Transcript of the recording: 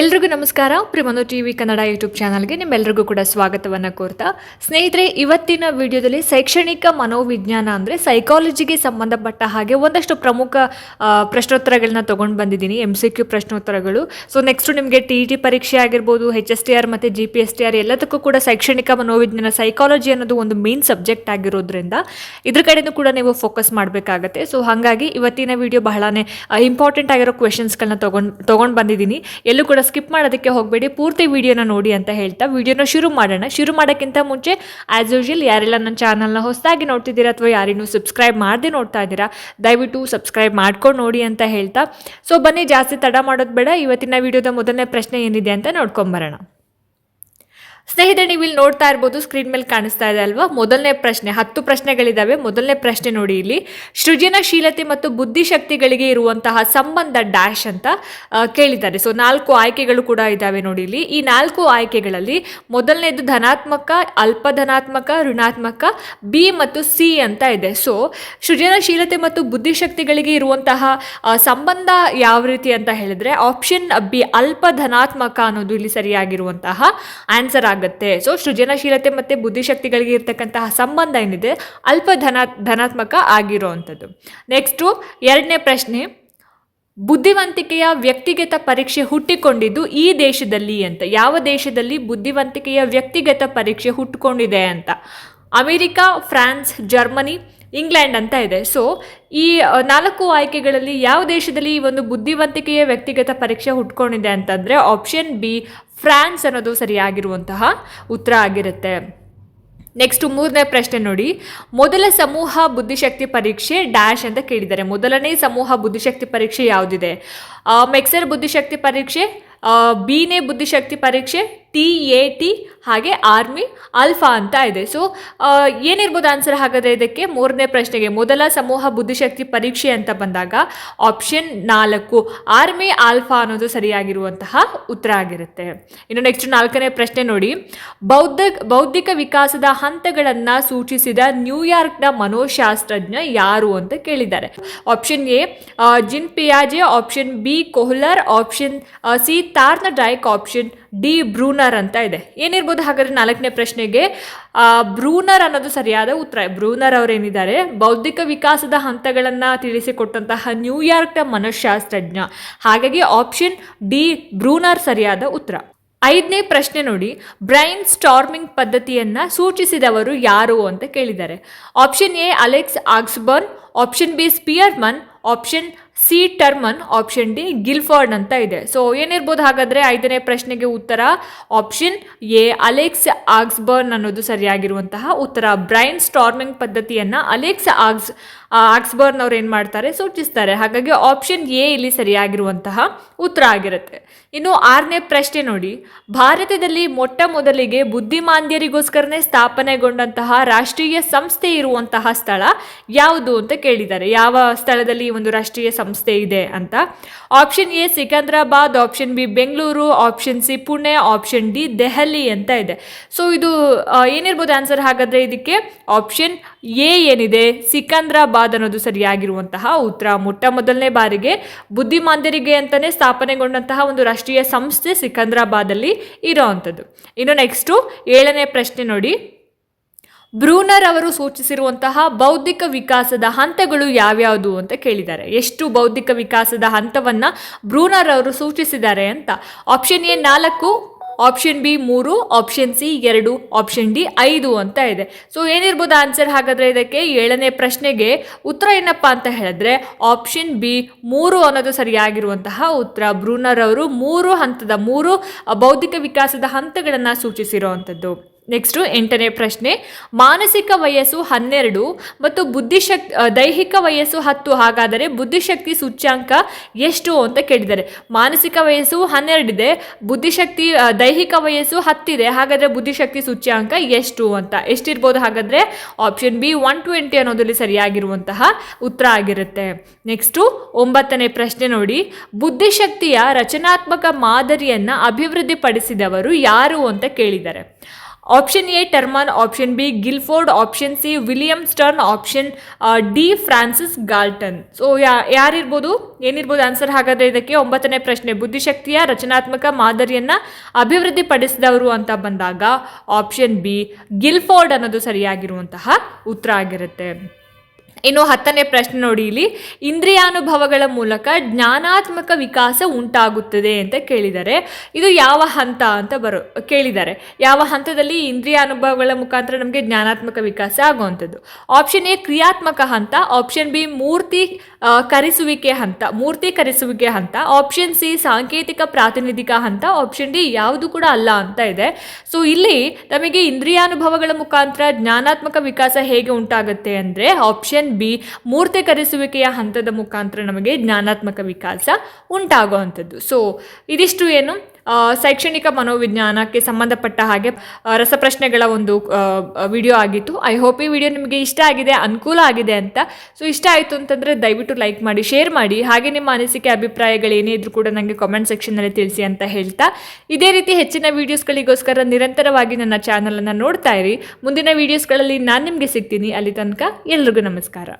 ಎಲ್ರಿಗೂ ನಮಸ್ಕಾರ. ಪ್ರಿಮನು ಟಿ ವಿ ಕನ್ನಡ ಯೂಟ್ಯೂಬ್ ಚಾನಲ್ಗೆ ನಿಮ್ಮೆಲ್ಲರಿಗೂ ಕೂಡ ಸ್ವಾಗತವನ್ನು ಕೋರ್ತಾ. ಸ್ನೇಹಿತರೆ, ಇವತ್ತಿನ ವಿಡಿಯೋದಲ್ಲಿ ಶೈಕ್ಷಣಿಕ ಮನೋವಿಜ್ಞಾನ ಅಂದರೆ ಸೈಕಾಲಜಿಗೆ ಸಂಬಂಧಪಟ್ಟ ಹಾಗೆ ಒಂದಷ್ಟು ಪ್ರಮುಖ ಪ್ರಶ್ನೋತ್ತರಗಳನ್ನ ತೊಗೊಂಡು ಬಂದಿದ್ದೀನಿ ಎಂ ಸಿ ಕ್ಯೂ ಪ್ರಶ್ನೋತ್ತರಗಳು. ಸೊ ನೆಕ್ಸ್ಟು ನಿಮಗೆ ಟಿ ಇ ಟಿ ಪರೀಕ್ಷೆ ಆಗಿರ್ಬೋದು ಹೆಚ್ ಎಸ್ ಟಿ ಆರ್ ಮತ್ತು G P S T R ಎಲ್ಲದಕ್ಕೂ ಕೂಡ ಶೈಕ್ಷಣಿಕ ಮನೋವಿಜ್ಞಾನ ಸೈಕಾಲಜಿ ಅನ್ನೋದು ಒಂದು ಮೇನ್ ಸಬ್ಜೆಕ್ಟ್ ಆಗಿರೋದ್ರಿಂದ ಇದ್ರ ಕಡೆನೂ ಕೂಡ ನೀವು ಫೋಕಸ್ ಮಾಡಬೇಕಾಗತ್ತೆ. ಸೊ ಹಾಗಾಗಿ ಇವತ್ತಿನ ವಿಡಿಯೋ ಬಹಳನೇ ಇಂಪಾರ್ಟೆಂಟ್ ಆಗಿರೋ ಕ್ವೆಶನ್ಸ್ಗಳನ್ನ ತೊಗೊಂಡು ತೊಗೊಂಡು ಬಂದಿದ್ದೀನಿ. ಎಲ್ಲೂ ಕೂಡ ಸ್ಕಿಪ್ ಮಾಡೋದಕ್ಕೆ ಹೋಗಬೇಡಿ. ಪೂರ್ತಿ ವಿಡಿಯೋನ ನೋಡಿ ಅಂತ ಹೇಳ್ತಾ ವಿಡಿಯೋನ ಶುರು ಮಾಡೋಣ. ಶುರು ಮಾಡೋಕ್ಕಿಂತ ಮುಂಚೆ ಆ್ಯಸ್ ಯೂಶ್ವಲ್ ಯಾರೆಲ್ಲ ನನ್ನ ಚಾನಲ್ನ ಹೊಸದಾಗಿ ನೋಡ್ತಿದ್ದೀರಾ ಅಥವಾ ಯಾರಿನ್ನೂ ಸಬ್ಸ್ಕ್ರೈಬ್ ಮಾಡದೆ ನೋಡ್ತಾ ಇದ್ದೀರಾ, ದಯವಿಟ್ಟು ಸಬ್ಸ್ಕ್ರೈಬ್ ಮಾಡ್ಕೊಂಡು ನೋಡಿ ಅಂತ ಹೇಳ್ತಾ. ಸೊ ಬನ್ನಿ, ಜಾಸ್ತಿ ತಡ ಮಾಡೋದು ಬೇಡ. ಇವತ್ತಿನ ವಿಡಿಯೋದ ಮೊದಲನೇ ಪ್ರಶ್ನೆ ಏನಿದೆ ಅಂತ ನೋಡ್ಕೊಂಬರೋಣ ಸ್ನೇಹಿತರೆ ನೀವು ಇಲ್ಲಿ ನೋಡ್ತಾ ಇರ್ಬೋದು ಸ್ಕ್ರೀನ್ ಮೇಲೆ ಕಾಣಿಸ್ತಾ ಇದೆ ಅಲ್ವಾ? ಮೊದಲನೇ ಪ್ರಶ್ನೆ, ಹತ್ತು ಪ್ರಶ್ನೆಗಳಿದ್ದಾವೆ ಮೊದಲನೇ ಪ್ರಶ್ನೆ ನೋಡಿ ಇಲ್ಲಿ. ಸೃಜನಶೀಲತೆ ಮತ್ತು ಬುದ್ಧಿಶಕ್ತಿಗಳಿಗೆ ಇರುವಂತಹ ಸಂಬಂಧ ಡ್ಯಾಶ್ ಅಂತ ಕೇಳಿದ್ದಾರೆ. ಸೊ ನಾಲ್ಕು ಆಯ್ಕೆಗಳು ಕೂಡ ಇದ್ದಾವೆ ನೋಡಿ ಇಲ್ಲಿ. ಈ ನಾಲ್ಕು ಆಯ್ಕೆಗಳಲ್ಲಿ ಮೊದಲನೇದು ಧನಾತ್ಮಕ ಅಲ್ಪ ಧನಾತ್ಮಕ ಋಣಾತ್ಮಕ ಬಿ ಮತ್ತು ಸಿ ಅಂತ ಇದೆ. ಸೊ ಸೃಜನಶೀಲತೆ ಮತ್ತು ಬುದ್ಧಿಶಕ್ತಿಗಳಿಗೆ ಇರುವಂತಹ ಸಂಬಂಧ ಯಾವ ರೀತಿ ಅಂತ ಹೇಳಿದ್ರೆ ಆಪ್ಷನ್ ಬಿ ಅಲ್ಪ ಧನಾತ್ಮಕ ಅನ್ನೋದು ಇಲ್ಲಿ ಸರಿಯಾಗಿರುವಂತಹ ಆನ್ಸರ್ ಆಗುತ್ತೆ ಸೊ ಸೃಜನಶೀಲತೆ ಮತ್ತು ಬುದ್ಧಿಶಕ್ತಿಗಳಿಗೆ ಇರ್ತಕ್ಕಂತಹ ಸಂಬಂಧ ಏನಿದೆ, ಅಲ್ಪ ಧನಾ, ಧನಾತ್ಮಕ ಆಗಿರುವಂಥದ್ದು. ನೆಕ್ಸ್ಟು ಎರಡನೇ ಪ್ರಶ್ನೆ, ಬುದ್ಧಿವಂತಿಕೆಯ ವ್ಯಕ್ತಿಗತ ಪರೀಕ್ಷೆ ಹುಟ್ಟಿಕೊಂಡಿದ್ದು ಈ ದೇಶದಲ್ಲಿ ಅಂತ. ಯಾವ ದೇಶದಲ್ಲಿ ಬುದ್ಧಿವಂತಿಕೆಯ ವ್ಯಕ್ತಿಗತ ಪರೀಕ್ಷೆ ಹುಟ್ಟಿಕೊಂಡಿದೆ ಅಂತ. ಅಮೆರಿಕಾ, ಫ್ರಾನ್ಸ್, ಜರ್ಮನಿ ಇಂಗ್ಲೆಂಡ್ ಅಂತ ಇದೆ. ಸೊ ಈ ನಾಲ್ಕು ಆಯ್ಕೆಗಳಲ್ಲಿ ಯಾವ ದೇಶದಲ್ಲಿ ಈ ಒಂದು ಬುದ್ಧಿವಂತಿಕೆಯ ವ್ಯಕ್ತಿಗತ ಪರೀಕ್ಷೆ ಹುಟ್ಕೊಂಡಿದೆ ಅಂತಂದರೆ ಆಪ್ಷನ್ ಬಿ ಫ್ರಾನ್ಸ್ ಅನ್ನೋದು ಸರಿಯಾಗಿರುವಂತಹ ಉತ್ತರ ಆಗಿರುತ್ತೆ. ನೆಕ್ಸ್ಟ್ ಮೂರನೇ ಪ್ರಶ್ನೆ ನೋಡಿ. ಮೊದಲ ಸಮೂಹ ಬುದ್ಧಿಶಕ್ತಿ ಪರೀಕ್ಷೆ ಡ್ಯಾಶ್ ಅಂತ ಕೇಳಿದ್ದಾರೆ. ಮೊದಲನೇ ಸಮೂಹ ಬುದ್ಧಿಶಕ್ತಿ ಪರೀಕ್ಷೆ ಯಾವುದಿದೆ? ಮೆಕ್ಸರ್ ಬುದ್ಧಿಶಕ್ತಿ ಪರೀಕ್ಷೆ ಬಿನೇ ಬುದ್ಧಿಶಕ್ತಿ ಪರೀಕ್ಷೆ ಟಿ ಎ ಟಿ ಹಾಗೆ ಆರ್ಮಿ ಆಲ್ಫಾ ಅಂತ ಇದೆ. ಸೊ ಏನಿರ್ಬೋದು ಆನ್ಸರ್ ಹಾಗಾದರೆ ಇದಕ್ಕೆ? ಮೂರನೇ ಪ್ರಶ್ನೆಗೆ, ಮೊದಲ ಸಮೂಹ ಬುದ್ಧಿಶಕ್ತಿ ಪರೀಕ್ಷೆ ಅಂತ ಬಂದಾಗ ಆಪ್ಷನ್ ನಾಲ್ಕು ಆರ್ಮಿ ಆಲ್ಫಾ ಅನ್ನೋದು ಸರಿಯಾಗಿರುವಂತಹ ಉತ್ತರ ಆಗಿರುತ್ತೆ. ಇನ್ನು ನೆಕ್ಸ್ಟ್ ನಾಲ್ಕನೇ ಪ್ರಶ್ನೆ ನೋಡಿ. ಬೌದ್ಧ, ಬೌದ್ಧಿಕ ವಿಕಾಸದ ಹಂತಗಳನ್ನು ಸೂಚಿಸಿದ ನ್ಯೂಯಾರ್ಕ್ನ ಮನೋಶಾಸ್ತ್ರಜ್ಞ ಯಾರು ಅಂತ ಕೇಳಿದ್ದಾರೆ. Option A Jean ಪಿಯಾಜೆ. Option B Kohler. Option C Thorndike option D Bruner ಅಂತ ಇದೆ. ಏನಿರ್ಬೋದು ಹಾಗಾದ್ರೆ ನಾಲ್ಕನೇ ಪ್ರಶ್ನೆಗೆ ಬ್ರೂನರ್ ಅನ್ನೋದು ಸರಿಯಾದ ಉತ್ತರ. ಬ್ರೂನರ್ ಅವರೇನಿದ್ದಾರೆ? ಬೌದ್ಧಿಕ ವಿಕಾಸದ ಹಂತಗಳನ್ನು ತಿಳಿಸಿಕೊಟ್ಟಂತಹ ನ್ಯೂಯಾರ್ಕ್ನ ಮನಃಶಾಸ್ತ್ರಜ್ಞ ಹಾಗಾಗಿ ಆಪ್ಷನ್ ಡಿ ಬ್ರೂನರ್ ಸರಿಯಾದ ಉತ್ತರ. ಐದನೇ ಪ್ರಶ್ನೆ ನೋಡಿ. ಬ್ರೈನ್ ಸ್ಟಾರ್ಮಿಂಗ್ ಪದ್ಧತಿಯನ್ನು ಸೂಚಿಸಿದವರು ಯಾರು ಅಂತ ಕೇಳಿದ್ದಾರೆ. Option A Alex Osborn. Option B Spearman. Option C Terman option D Guilford ಅಂತ ಇದೆ. ಸೊ ಏನಿರ್ಬೋದು ಹಾಗಾದರೆ ಐದನೇ ಪ್ರಶ್ನೆಗೆ ಉತ್ತರ ಆಪ್ಷನ್ ಎ, ಅಲೆಕ್ಸ್ ಆಕ್ಸ್ಬರ್ನ್ ಅನ್ನೋದು ಸರಿಯಾಗಿರುವಂತಹ ಉತ್ತರ. ಬ್ರೈನ್ ಸ್ಟಾರ್ಮಿಂಗ್ ಪದ್ಧತಿಯನ್ನು ಅಲೆಕ್ಸ್ ಆಕ್ಸ್ ಆಕ್ಸ್ಬರ್ನ್ ಅವ್ರು ಏನು ಮಾಡ್ತಾರೆ? ಸೂಚಿಸ್ತಾರೆ. ಹಾಗಾಗಿ ಆಪ್ಷನ್ ಎ ಇಲ್ಲಿ ಸರಿಯಾಗಿರುವಂತಹ ಉತ್ತರ ಆಗಿರುತ್ತೆ. ಇನ್ನು ಆರನೇ ಪ್ರಶ್ನೆ ನೋಡಿ. ಭಾರತದಲ್ಲಿ ಮೊಟ್ಟ ಮೊದಲಿಗೆ ಬುದ್ಧಿಮಾಂದ್ಯರಿಗೋಸ್ಕರನೇ ಸ್ಥಾಪನೆಗೊಂಡಂತಹ ರಾಷ್ಟ್ರೀಯ ಸಂಸ್ಥೆ ಇರುವಂತಹ ಸ್ಥಳ ಯಾವುದು ಅಂತ ಕೇಳಿದ್ದಾರೆ. ಯಾವ ಸ್ಥಳದಲ್ಲಿ ಒಂದು ರಾಷ್ಟ್ರೀಯ ಸಂಸ್ಥೆ ಇದೆ ಅಂತ. Option A Secunderabad, option B Bengaluru, option C Pune, option D Delhi ಅಂತ ಇದೆ. ಸೊ, ಇದು ಏನಿರ್ಬೋದು ಆನ್ಸರ್? ಹಾಗಾದರೆ ಇದಕ್ಕೆ ಆಪ್ಷನ್ ಎ ಏನಿದೆ? ಸಿಕಂದ್ರಾಬಾದ್ ಅನ್ನೋದು ಸರಿಯಾಗಿರುವಂತಹ ಉತ್ತರ. ಮೊಟ್ಟ ಮೊದಲನೇ ಬಾರಿಗೆ ಬುದ್ಧಿಮಾಂದ್ಯರಿಗೆ ಅಂತಾನೆ ಸ್ಥಾಪನೆಗೊಂಡಂತಹ ಒಂದು ರಾಷ್ಟ್ರೀಯ ಸಂಸ್ಥೆ ಸಿಕಂದ್ರಾಬಾದಲ್ಲಿ ಇರೋವಂಥದ್ದು ಇನ್ನು ನೆಕ್ಸ್ಟು ಏಳನೇ ಪ್ರಶ್ನೆ ನೋಡಿ. ಬ್ರೂನರ್ ಅವರು ಸೂಚಿಸಿರುವಂತಹ ಬೌದ್ಧಿಕ ವಿಕಾಸದ ಹಂತಗಳು ಯಾವ್ಯಾವುದು ಅಂತ ಕೇಳಿದ್ದಾರೆ. ಎಷ್ಟು ಬೌದ್ಧಿಕ ವಿಕಾಸದ ಹಂತವನ್ನು ಬ್ರೂನರ್ ಅವರು ಸೂಚಿಸಿದ್ದಾರೆ ಅಂತ. ಆಪ್ಷನ್ ಎ ನಾಲ್ಕು ಆಪ್ಷನ್ ಬಿ ಮೂರು ಆಪ್ಷನ್ ಸಿ ಎರಡು ಆಪ್ಷನ್ ಡಿ ಐದು ಅಂತ ಇದೆ. ಸೊ ಏನಿರ್ಬೋದು ಆನ್ಸರ್ ಹಾಗಾದ್ರೆ ಇದಕ್ಕೆ ಏಳನೇ ಪ್ರಶ್ನೆಗೆ ಉತ್ತರ ಏನಪ್ಪ ಅಂತ ಹೇಳಿದ್ರೆ ಆಪ್ಷನ್ ಬಿ ಮೂರು ಅನ್ನೋದು ಸರಿಯಾಗಿರುವಂತಹ ಉತ್ತರ. ಬ್ರೂನರ್ ಅವರು ಮೂರು ಹಂತದ ಮೂರು ಬೌದ್ಧಿಕ ವಿಕಾಸದ ಹಂತಗಳನ್ನು ಸೂಚಿಸಿರುವಂಥದ್ದು ನೆಕ್ಸ್ಟು ಎಂಟನೇ ಪ್ರಶ್ನೆ, ಮಾನಸಿಕ ವಯಸ್ಸು ಹನ್ನೆರಡು ಮತ್ತು ಬುದ್ಧಿಶಕ್ತಿ ದೈಹಿಕ ವಯಸ್ಸು ಹತ್ತು, ಹಾಗಾದರೆ ಬುದ್ಧಿಶಕ್ತಿ ಸೂಚ್ಯಾಂಕ ಎಷ್ಟು ಅಂತ ಕೇಳಿದ್ದಾರೆ. ಮಾನಸಿಕ ವಯಸ್ಸು ಹನ್ನೆರಡಿದೆ, ಬುದ್ಧಿಶಕ್ತಿ ದೈಹಿಕ ವಯಸ್ಸು ಹತ್ತಿದೆ, ಹಾಗಾದರೆ ಬುದ್ಧಿಶಕ್ತಿ ಸೂಚ್ಯಾಂಕ ಎಷ್ಟು ಅಂತ. ಎಷ್ಟಿರ್ಬೋದು ಹಾಗಾದರೆ? ಆಪ್ಷನ್ ಬಿ ಒನ್ ಟ್ವೆಂಟಿ ಅನ್ನೋದರಲ್ಲಿ ಸರಿಯಾಗಿರುವಂತಹ ಉತ್ತರ ಆಗಿರುತ್ತೆ. ನೆಕ್ಸ್ಟು ಒಂಬತ್ತನೇ ಪ್ರಶ್ನೆ ನೋಡಿ. ಬುದ್ಧಿಶಕ್ತಿಯ ರಚನಾತ್ಮಕ ಮಾದರಿಯನ್ನು ಅಭಿವೃದ್ಧಿಪಡಿಸಿದವರು ಯಾರು ಅಂತ ಕೇಳಿದ್ದಾರೆ. Option A Terman option B Guilford option C William Stern option D Francis Galton so ಯಾರಿರ್ಬೋದು? ಏನಿರ್ಬೋದು ಆನ್ಸರ್ ಹಾಗಾದರೆ ಇದಕ್ಕೆ ಒಂಬತ್ತನೇ ಪ್ರಶ್ನೆ. ಬುದ್ಧಿಶಕ್ತಿಯ, ರಚನಾತ್ಮಕ ಮಾದರಿಯನ್ನು ಅಭಿವೃದ್ಧಿಪಡಿಸಿದವರು ಅಂತ ಬಂದಾಗ ಆಪ್ಷನ್ ಬಿ ಗಿಲ್ಫೋರ್ಡ್ ಅನ್ನೋದು ಸರಿಯಾಗಿರುವಂತಹ ಉತ್ತರ ಆಗಿರುತ್ತೆ. ಇನ್ನು ಹತ್ತನೇ ಪ್ರಶ್ನೆ ನೋಡಿ ಇಲ್ಲಿ. ಇಂದ್ರಿಯಾನುಭವಗಳ ಮೂಲಕ ಜ್ಞಾನಾತ್ಮಕ ವಿಕಾಸ ಉಂಟಾಗುತ್ತದೆ ಅಂತ ಕೇಳಿದ್ದಾರೆ. ಇದು ಯಾವ ಹಂತ ಅಂತ ಬರೋ, ಕೇಳಿದ್ದಾರೆ. ಯಾವ ಹಂತದಲ್ಲಿ ಇಂದ್ರಿಯಾನುಭವಗಳ ಮುಖಾಂತರ ನಮಗೆ ಜ್ಞಾನಾತ್ಮಕ ವಿಕಾಸ ಆಗುವಂಥದ್ದು? ಆಪ್ಷನ್ ಎ ಕ್ರಿಯಾತ್ಮಕ ಹಂತ. ಆಪ್ಷನ್ ಬಿ ಮೂರ್ತಿ ಕರೆಸುವಿಕೆ ಕರಿಸುವಿಕೆ ಹಂತ. ಮೂರ್ತಿ ಕರೆಸುವಿಕೆ ಹಂತ. ಆಪ್ಷನ್ ಸಿ ಸಾಂಕೇತಿಕ ಪ್ರಾತಿನಿಧಿಕ ಹಂತ. ಆಪ್ಷನ್ ಡಿ ಯಾವುದು ಕೂಡ ಅಲ್ಲ ಅಂತ ಇದೆ. ಸೊ ಇಲ್ಲಿ ನಮಗೆ ಇಂದ್ರಿಯಾನುಭವಗಳ ಮುಖಾಂತರ ಜ್ಞಾನಾತ್ಮಕ ವಿಕಾಸ ಹೇಗೆ ಉಂಟಾಗುತ್ತೆ ಅಂದರೆ ಆಪ್ಷನ್ ಬಿ ಮೂರ್ತೀಕರಿಸುವಿಕೆಯ ಹಂತದ ಮುಖಾಂತರ ನಮಗೆ ಜ್ಞಾನಾತ್ಮಕ ವಿಕಾಸ ಉಂಟಾಗುವಂಥದ್ದು. ಸೊ ಇದಿಷ್ಟು ಏನು? ಶೈಕ್ಷಣಿಕ ಮನೋವಿಜ್ಞಾನಕ್ಕೆ ಸಂಬಂಧಪಟ್ಟ ಹಾಗೆ ರಸಪ್ರಶ್ನೆಗಳ ಒಂದು ವಿಡಿಯೋ ಆಗಿತ್ತು. ಐ ಹೋಪ್ ಈ ವಿಡಿಯೋ ನಿಮಗೆ ಇಷ್ಟ ಆಗಿದೆ, ಅನುಕೂಲ ಆಗಿದೆ ಅಂತ. ಸೊ ಇಷ್ಟ ಆಯಿತು ಅಂತಂದರೆ ದಯವಿಟ್ಟು ಲೈಕ್ ಮಾಡಿ ಶೇರ್ ಮಾಡಿ. ಹಾಗೆ ನಿಮ್ಮ ಅನಿಸಿಕೆ, ಅಭಿಪ್ರಾಯಗಳು ಏನೇ ಇದ್ರೂ ಕೂಡ ನನಗೆ ಕಾಮೆಂಟ್ ಸೆಕ್ಷನಲ್ಲಿ ತಿಳಿಸಿ ಅಂತ ಹೇಳ್ತಾ. ಇದೇ ರೀತಿ ಹೆಚ್ಚಿನ ವೀಡಿಯೋಸ್ಗಳಿಗೋಸ್ಕರ ನಿರಂತರವಾಗಿ ನನ್ನ ಚಾನಲನ್ನು ನೋಡ್ತಾ ಇರಿ. ಮುಂದಿನ ವೀಡಿಯೋಸ್ಗಳಲ್ಲಿ ನಾನು ನಿಮಗೆ ಸಿಗ್ತೀನಿ. ಅಲ್ಲಿ ತನಕ ಎಲ್ರಿಗೂ ನಮಸ್ಕಾರ.